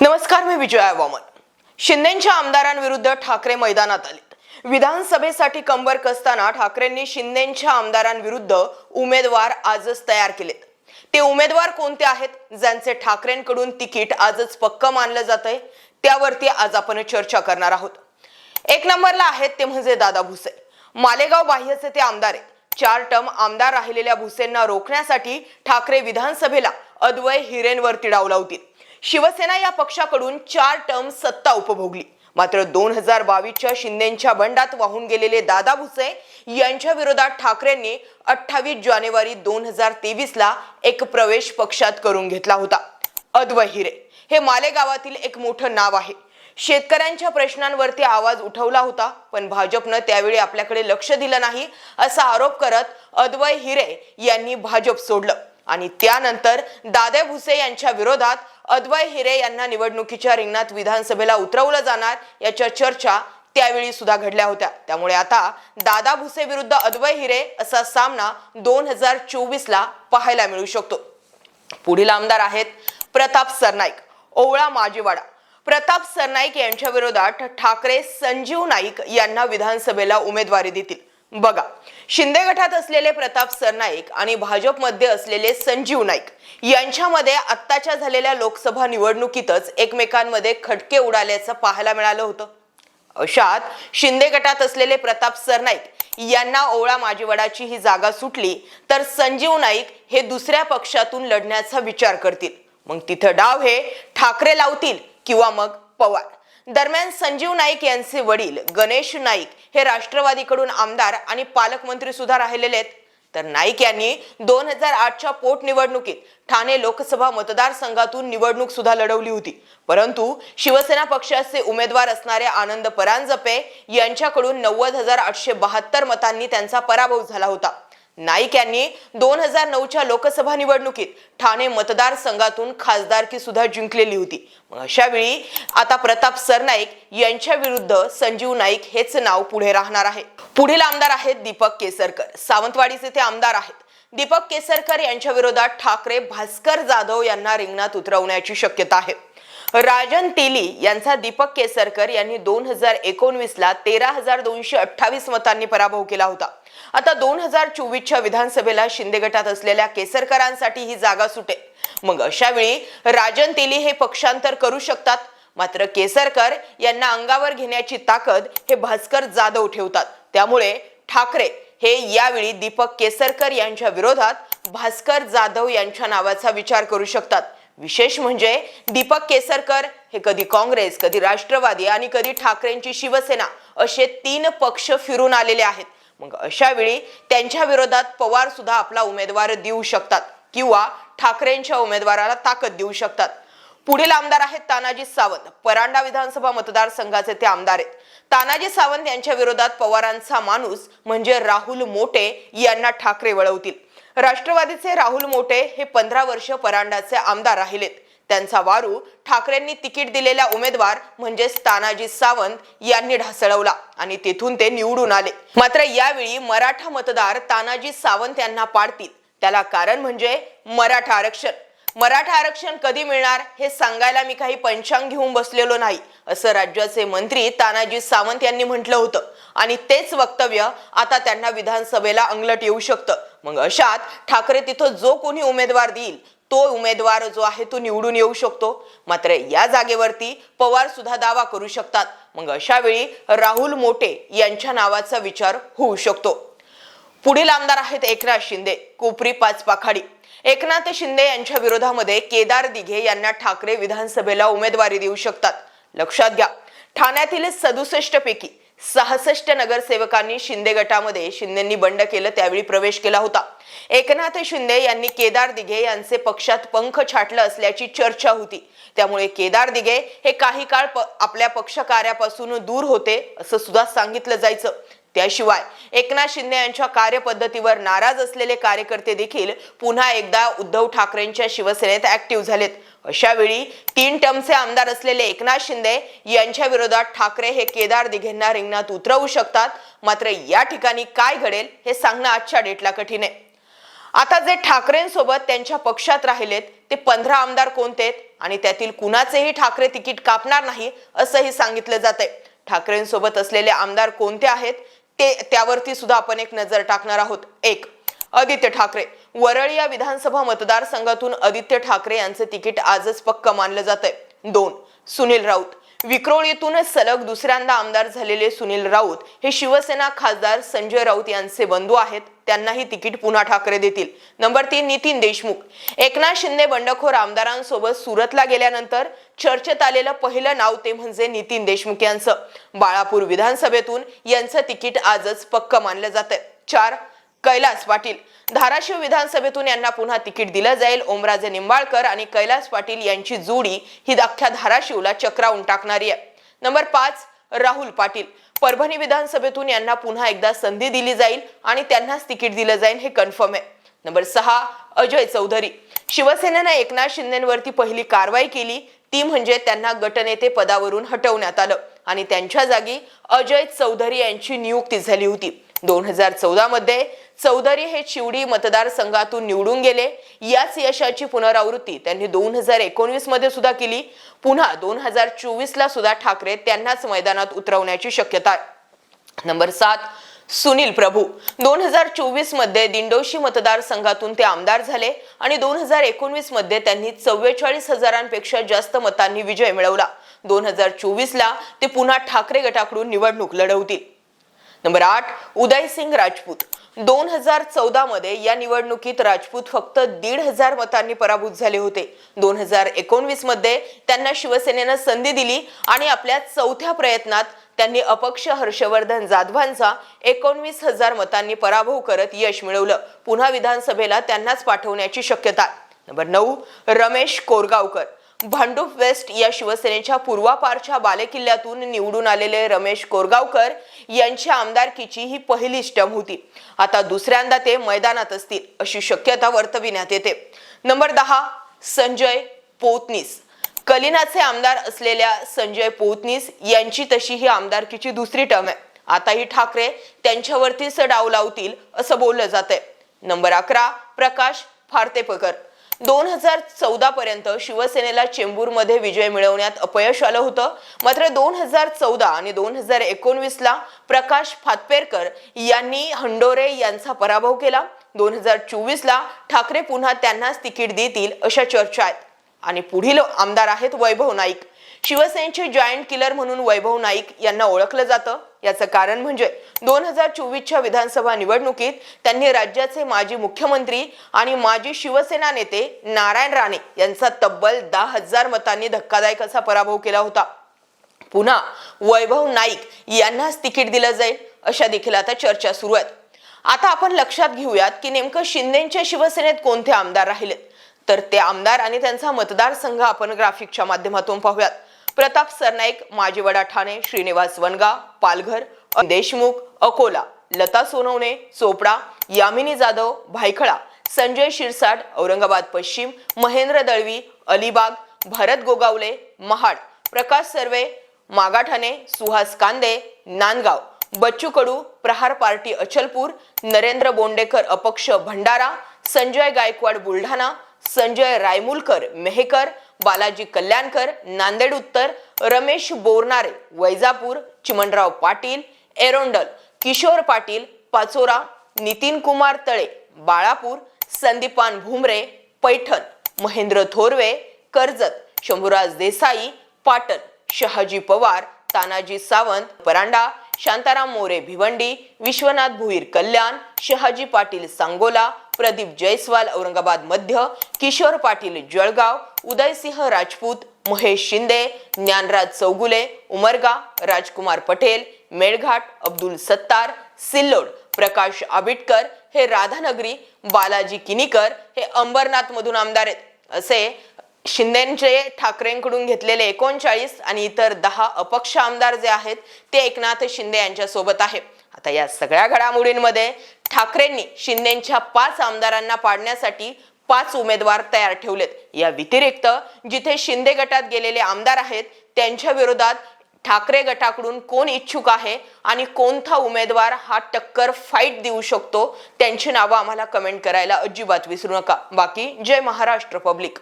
नमस्कार मी विजया वामन. शिंदेच्या आमदारांविरुद्ध ठाकरे मैदानात आले. विधानसभेसाठी कंबर कसताना ठाकरेंनी शिंदेच्या आमदारांविरुद्ध उमेदवार आजच तयार केलेत. ते उमेदवार कोणते आहेत ज्यांचे ठाकरेंकडून तिकीट आजच पक्क मानलं जात आहे त्यावरती आज आपण चर्चा करणार आहोत. एक नंबरला आहेत ते म्हणजे दादा भुसे. मालेगाव बाह्यचे ते आमदार आहेत. चार टर्म आमदार राहिलेल्या भुसेंना रोखण्यासाठी ठाकरे विधानसभेला अद्वय हिरेंवरती डाव लावतील. शिवसेना या पक्षाकडून चार टर्म सत्ता उपभोगली. मात्र दोन हजार बावीसच्या शिंदेच्या बंडात वाहून गेलेले दादा भुसे यांच्या विरोधात ठाकरेंनी अठ्ठावीस जानेवारी दोन हजार तेवीसला एक प्रवेश पक्षात करून घेतला होता. अद्व हिरे हे मालेगावातील एक मोठं नाव आहे. शेतकऱ्यांच्या प्रश्नांवरती आवाज उठवला होता पण भाजपनं त्यावेळी आपल्याकडे लक्ष दिलं नाही असा आरोप करत अद्वय हिरे यांनी भाजप सोडलं. आणि त्यानंतर दादा भुसे यांच्या विरोधात अद्वय हिरे यांना निवडणुकीच्या रिंगणात विधानसभेला उतरवलं जाणार याच्या चर्चा त्यावेळी सुद्धा घडल्या होत्या. त्यामुळे आता दादा भुसे विरुद्ध अद्वय हिरे असा सामना दोन हजार चोवीस ला पाहायला मिळू शकतो. पुढील आमदार आहेत प्रताप सरनाईक ओवळा माजीवाडा. प्रताप सरनाईक यांच्या विरोधात ठाकरे संजीव नाईक यांना विधानसभेला उमेदवारी देतील. बघा शिंदे गटात असलेले प्रताप सरनाईक आणि भाजपमध्ये असलेले संजीव नाईक यांच्यामध्ये आत्ताच्या झालेल्या लोकसभा निवडणुकीतच एकमेकांमध्ये खटके उडाल्याचं पाहायला मिळालं होतं. अशात शिंदे गटात असलेले प्रताप सरनाईक यांना ओवळा माजीवडाची ही जागा सुटली तर संजीव नाईक हे दुसऱ्या पक्षातून लढण्याचा विचार करतील. मग तिथं डाव हे ठाकरे लावतील किंवा मग पवार? दरम्यान संजीव नाईक यांचे वडील गणेश नाईक हे राष्ट्रवादीकडून आमदार आणि पालकमंत्री सुद्धा राहिलेले आहेत. तर नाईक यांनी दोन हजार आठच्या पोटनिवडणुकीत ठाणे लोकसभा मतदारसंघातून निवडणूक सुद्धा लढवली होती. परंतु शिवसेना पक्षाचे उमेदवार असणारे आनंद परांजपे यांच्याकडून नव्वद हजार आठशे बहात्तर मतांनी त्यांचा पराभव झाला होता. नाईक यांनी दोन हजार नऊच्या लोकसभा निवडणुकीत ठाणे मतदारसंघातून खासदारकी सुद्धा जिंकलेली होती. मग आता प्रताप सरनाईक यांच्या विरुद्ध संजीव नाईक हेच नाव पुढे राहणार आहे. पुढील आमदार आहेत दीपक केसरकर. सावंतवाडीचे ते आमदार आहेत. दीपक केसरकर यांच्या विरोधात ठाकरे भास्कर जाधव यांना रिंगणात उतरवण्याची शक्यता आहे. राजन तेली यांचा दीपक केसरकर यांनी दोन हजार एकोणवीसला तेरा हजार दोनशे अठ्ठावीस मतांनी पराभव केला होता. आता दोन हजार चोवीसच्या विधानसभेला शिंदे गटात असलेल्या केसरकरांसाठी ही जागा सुटेल. मग अशा वेळी राजन तेली हे पक्षांतर करू शकतात? मात्र केसरकर यांना अंगावर घेण्याची ताकद हे भास्कर जाधव ठेवतात. त्यामुळे ठाकरे हे यावेळी दीपक केसरकर यांच्या विरोधात भास्कर जाधव यांच्या नावाचा विचार करू शकतात. विशेष म्हणजे दीपक केसरकर हे कधी काँग्रेस कधी राष्ट्रवादी आणि कधी ठाकरेंची शिवसेना असे तीन पक्ष फिरून आलेले आहेत. मग अशा वेळी त्यांच्या विरोधात पवार सुद्धा आपला उमेदवार देऊ शकतात किंवा ठाकरेंच्या उमेदवाराला ताकद देऊ शकतात. पुढील आमदार आहेत तानाजी सावंत. परांडा विधानसभा मतदारसंघाचे ते आमदार आहेत. तानाजी सावंत यांच्या विरोधात पवारांचा माणूस म्हणजे राहुल मोटे यांना ठाकरे वळवतील. राष्ट्रवादीचे राहुल मोटे हे पंधरा वर्ष परांडाचे आमदार राहिलेत. त्यांचा वारू ठाकरेंनी तिकीट दिलेला उमेदवार म्हणजेच तानाजी सावंत यांनी ढासळवला आणि तेथून ते निवडून आले. मात्र यावेळी मराठा मतदार तानाजी सावंत यांना पाडतील. त्याला कारण म्हणजे मराठा आरक्षण. मराठा आरक्षण कधी मिळणार हे सांगायला मी काही पंचांग घेऊन बसलेलो नाही असं राज्याचे मंत्री तानाजी सावंत यांनी म्हटलं होतं. आणि तेच वक्तव्य आता त्यांना विधानसभेला अंगलट येऊ शकतं. मग अशात ठाकरे तिथं जो कोणी उमेदवार देईल तो उमेदवार जो आहे तो निवडून येऊ शकतो. मात्र या जागेवरती पवार सुद्धा दावा करू शकतात. मग अशा वेळी राहुल मोटे यांच्या नावाचा विचार होऊ शकतो. पुढील आमदार आहेत एकनाथ शिंदे कोपरी पाच पाखाडी. एकनाथ शिंदे यांच्या विरोधामध्ये केदार दिघे यांना ठाकरे विधानसभेला उमेदवारी देऊ शकतात. लक्षात घ्या ठाण्यातील सदुसष्ट पैकी सहासष्ट नगरसेवकांनी शिंदे गटामध्ये शिंदेंनी बंड केलं त्यावेळी प्रवेश केला होता. एकनाथ शिंदे यांनी केदार दिघे यांचे पक्षात पंख छाटलं असल्याची चर्चा होती. त्यामुळे केदार दिघे हे काही काळ प- आपल्या पक्षकार्यापासून दूर होते असं सुद्धा सांगितलं जायचं. त्याशिवाय एकनाथ शिंदे यांच्या कार्यपद्धतीवर नाराज असलेले कार्यकर्ते देखील पुन्हा एकदा उद्धव ठाकरेंच्या शिवसेनेत ऍक्टिव्ह झालेत. अशा वेळी तीन टर्मचे आमदार असलेले एकनाथ शिंदे यांच्या विरोधात ठाकरे हे केदार दिघेंना रिंगणात उतरवू शकतात. मात्र या ठिकाणी काय घडेल हे सांगणं आजच्या डेटला कठीण आहे. आता जे ठाकरेंसोबत त्यांच्या पक्षात राहिलेत ते पंधरा आमदार कोणते? आणि त्यातील कुणाचेही ठाकरे तिकीट कापणार नाही असंही सांगितलं जातंय. ठाकरेंसोबत असलेले आमदार कोणते आहेत? ते त्यावरती सुद्धा आपण एक नजर टाकणार आहोत. एक आदित्य ठाकरे. वरळी या विधानसभा मतदारसंघातून आदित्य ठाकरे यांचे तिकीट आजच पक्क मानलं जात आहे दोन सुनील राऊत. विक्रोळीतून सलग दुसऱ्यांदा आमदार झालेले सुनील राऊत हे शिवसेना खासदार संजय राऊत यांचे बंधू आहेत. त्यांनाही तिकीट पुन्हा ठाकरे देतील. नंबर तीन नितीन देशमुख. एकनाथ शिंदे बंडखोर आमदारांसोबत सुरतला गेल्यानंतर चर्चेत आलेलं पहिलं नाव ते म्हणजे नितीन देशमुख यांचं. बाळापूर विधानसभेतून यांचं तिकीट आजच पक्क मानलं जात चार कैलास पाटील. धाराशिव विधानसभेतून यांना पुन्हा तिकीट दिलं जाईल. ओमराजे निंबाळकर आणि कैलास पाटील यांची जोडी ही अख्ख्या धाराशिवला चक्रावून टाकणारी आहे. नंबर पाच राहुल पाटील. परभणी विधानसभेतून यांना पुन्हा एकदा संधी दिली जाईल आणि त्यांनाच तिकीट दिलं जाईल हे कन्फर्म आहे. नंबर सहा अजय चौधरी. शिवसेनेनं एकनाथ शिंदेवरती पहिली कारवाई केली. ती म्हणजे त्यांना गटनेते पदावरून हटवण्यात आलं आणि त्यांच्या जागी अजय चौधरी यांची नियुक्ती झाली होती. दोन हजार चौदा मध्ये चौधरी हे चिवडी मतदारसंघातून निवडून गेले. याच यशाची पुनरावृत्ती त्यांनी दोन हजार एकोणवीसमध्ये सुद्धा केली. पुन्हा दोन हजार चोवीस ला सुद्धा ठाकरे त्यांनाच मैदानात उतरवण्याची शक्यता आहे. नंबर सात सुनील प्रभू. दोन हजार चोवीसमध्ये दिंडोशी मतदारसंघातून ते आमदार झाले आणि दोन हजार एकोणवीसमध्ये त्यांनी चव्वेचाळीस हजारांपेक्षा जास्त मतांनी विजय मिळवला. दोन हजार चोवीस ला ते पुन्हा ठाकरे गटाकडून निवडणूक लढवतील. नंबर आठ उदयसिंग राजपूत. दोन हजार चौदा मध्ये या निवडणुकीत राजपूत फक्त दीड हजार मतांनी पराभूत झाले होते. दोन हजार एकोणवीसमध्ये त्यांना शिवसेनेनं संधी दिली आणि आपल्या चौथ्या प्रयत्नात त्यांनी अपक्ष हर्षवर्धन जाधवांचा एकोणवीस हजार मतांनी पराभव करत यश मिळवलं. पुन्हा विधानसभेला त्यांनाच पाठवण्याची शक्यता. नंबर नऊ रमेश कोरगावकर. भांडूप वेस्ट या शिवसेनेच्या पूर्वापारच्या बालेकिल्ल्यातून निवडून आलेले रमेश कोरगावकर यांच्या आमदारकीची ही पहिली स्टम होती. आता दुसऱ्यांदा ते मैदानात असतील अशी शक्यता वर्तविण्यात येते. नंबर दहा संजय पोतनीस. कलिनाचे आमदार असलेल्या संजय पोतनीस यांची तशी ही आमदारकीची दुसरी टर्म आहे. आताही ठाकरे त्यांच्यावरतीच डाव लावतील असं बोललं जात आहे नंबर अकरा प्रकाश फारतेपकर. दोन हजार चौदा पर्यंत शिवसेनेला चेंबूरमध्ये विजय मिळवण्यात अपयश आलं होतं. मात्र दोन हजार चौदा आणि दोन हजार एकोणवीसला प्रकाश फातपेरकर यांनी हंडोरे यांचा पराभव केला. दोन हजार चोवीसला ठाकरे पुन्हा त्यांनाच तिकीट देतील अशा चर्चा आहेत. आणि पुढील आमदार आहेत वैभव नाईक. शिवसेनेचे जॉईंट किलर म्हणून वैभव नाईक यांना ओळखलं जातं. याचं कारण म्हणजे दोन हजार चोवीसच्या विधानसभा निवडणुकीत त्यांनी राज्याचे माजी मुख्यमंत्री आणि माजी शिवसेना नेते नारायण राणे यांचा तब्बल दहा हजार मतांनी धक्कादायक असा पराभव केला होता. पुन्हा वैभव नाईक यांनाच तिकीट दिलं जाईल अशा देखील आता चर्चा सुरू आहेत. आता आपण लक्षात घेऊयात की नेमकं शिंदेच्या शिवसेनेत कोणते आमदार राहिलेत तर ते आमदार आणि त्यांचा मतदारसंघ आपण ग्राफिकच्या माध्यमातून पाहूयात. प्रताप सरनाईक माजीवडा ठाणे श्रीनिवास वनगा पालघर देशमुख अकोला लता सोनवणे चोपडा यामिनी जाधव भायखळा संजय शिरसाट औरंगाबाद पश्चिम महेंद्र दळवी अलिबाग भरत गोगावले महाड प्रकाश सर्वे मागाठाणे सुहास कांदे नांदगाव बच्चू कडू प्रहार पार्टी अचलपूर नरेंद्र बोंडेकर अपक्ष भंडारा संजय गायकवाड बुलढाणा संजय रायमुलकर मेहकर बालाजी कल्याणकर नांदेड उत्तर रमेश बोरनारे वैजापूर चिमणराव पाटील एरोंडल किशोर पाटील पाचोरा नितीन कुमार तळे बाळापूर संदीपान भुमरे पैठण महेंद्र थोरवे कर्जत शंभूराज देसाई पाटण शहाजी पवार तानाजी सावंत परांडा शांताराम मोरे भिवंडी विश्वनाथ भुईर कल्याण शहाजी पाटील सांगोला प्रदीप जयस्वाल औरंगाबाद मध्य किशोर पाटील जळगाव उदयसिंह राजपूत महेश शिंदे ज्ञानराज चौगुले उमरगा राजकुमार पटेल मेळघाट अब्दुल सत्तार सिल्लोड प्रकाश आबिटकर हे राधानगरी बालाजी किनीकर हे अंबरनाथ मधून आमदार आहेत. असे शिंदेचे ठाकरेंकडून घेतलेले एकोणचाळीस आणि इतर दहा अपक्ष आमदार जे आहेत ते एकनाथ शिंदे यांच्यासोबत आहे आता या सगळ्या घडामोडींमध्ये ठाकरेंनी शिंदेच्या पाच आमदारांना पाडण्यासाठी पाच उमेदवार तयार ठेवलेत. या व्यतिरिक्त जिथे शिंदे गटात गेलेले आमदार आहेत त्यांच्या विरोधात ठाकरे गटाकडून कोण इच्छुक आहे आणि कोणता उमेदवार हा टक्कर फाईट देऊ शकतो त्यांची नावं आम्हाला कमेंट करायला अजिबात विसरू नका. बाकी जय महाराष्ट्र पब्लिक.